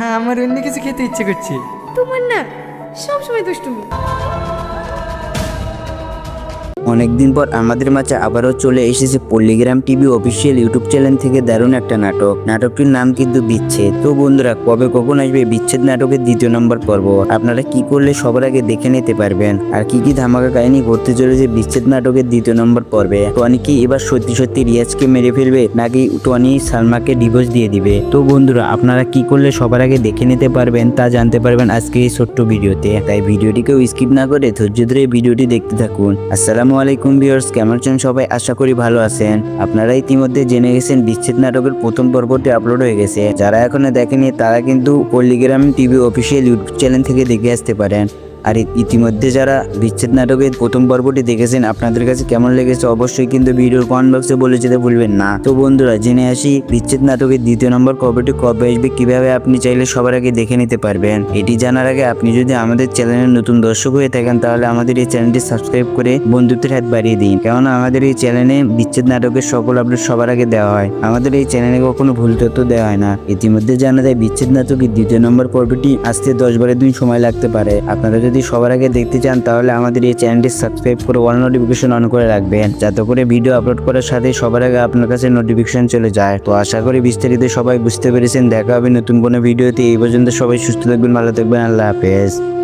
আমার অন্য কিছু খেতে ইচ্ছে করছে। তোমার না সবসময় দুষ্টুমি। অনেকদিন পর আমাদের মাঝে আবারও চলে এসেছে Palligram TV official YouTube channel থেকে দারুণ একটা নাটক। নাটকটির নাম কিন্তু বিচ্ছেদ। তো বন্ধুরা, কবে কখন আসবে বিচ্ছেদ নাটকের দ্বিতীয় নম্বর পর্ব? আপনারা কি করলে সবার আগে দেখে নিতে পারবেন? আর কি কি ধামাকা কাহিনী ঘটতে চলেছে বিচ্ছেদ নাটকের দ্বিতীয় নম্বর পর্বে? টনি কি এবার সত্যি সত্যি রিয়াজকে মেরে ফেলবে, নাকি টনি সালমাকে ডিভোর্স দিয়ে দিবে? তো বন্ধুরা, আপনারা কি করলে সবার আগে দেখে নিতে পারবেন তা জানতে পারবেন আজকে এই ছোট্ট ভিডিওতে। তাই ভিডিওটিকেও স্কিপ না করে ধৈর্য ধরে ভিডিওটি দেখতে থাকুন। আসসালামু আলাইকুম ভিউয়ার্স, কেমন আছেন সবাই? আশা করি ভালো আছেন। আপনারা ইতিমধ্যে জেনে গেছেন বিচ্ছেদ নাটকের প্রথম পর্বটি আপলোড হয়ে গেছে। যারা এখনও দেখেনি তারা কিন্তু Palligram TV official YouTube channel থেকে দেখে আসতে পারেন। আর ইতিমধ্যে যারা বিচ্ছেদ নাটকের প্রথম পর্বটি দেখেছেন, আপনাদের কাছে কেমন লেগেছে অবশ্যই কিন্তু ভিডিওর কমেন্ট বক্সে বলে যেতে ভুলবেন না। তো বন্ধুরা, জেনে আসি বিচ্ছেদ নাটকের দ্বিতীয় নম্বর পর্বটি কবে আসবে, কীভাবে আপনি চাইলে সবার আগে দেখে নিতে পারবেন। এটি জানার আগে আপনি যদি আমাদের চ্যানেলের নতুন দর্শক হয়ে থাকেন, তাহলে আমাদের এই চ্যানেলটি সাবস্ক্রাইব করে বন্ধুত্বের হাত বাড়িয়ে দিন। কেননা আমাদের এই চ্যানেলে বিচ্ছেদ নাটকের সকল আপডেট সবার আগে দেওয়া হয়। আমাদের এই চ্যানেলে কখনো ভুল তথ্য দেওয়া হয় না। ইতিমধ্যে জানা যায়, বিচ্ছেদ নাটকের দ্বিতীয় নম্বর পর্বটি আসতে দশ বারের দিন সময় লাগতে পারে। আপনারা যদি সবার আগে দেখতে চান, তাহলে আমাদের এই চ্যানেলটি সাবস্ক্রাইব করে অল নোটিফিকেশন অন করে রাখবেন। যাতে করে ভিডিও আপলোড করার সাথে সবার আগে আপনার কাছে নোটিফিকেশন চলে যায়। তো আশা করি বিস্তারিত সবাই বুঝতে পেরেছেন। দেখা হবে নতুন কোনো ভিডিওতে। এই পর্যন্ত সবাই সুস্থ থাকবেন, ভালো থাকবেন। আল্লাহ হাফেজ।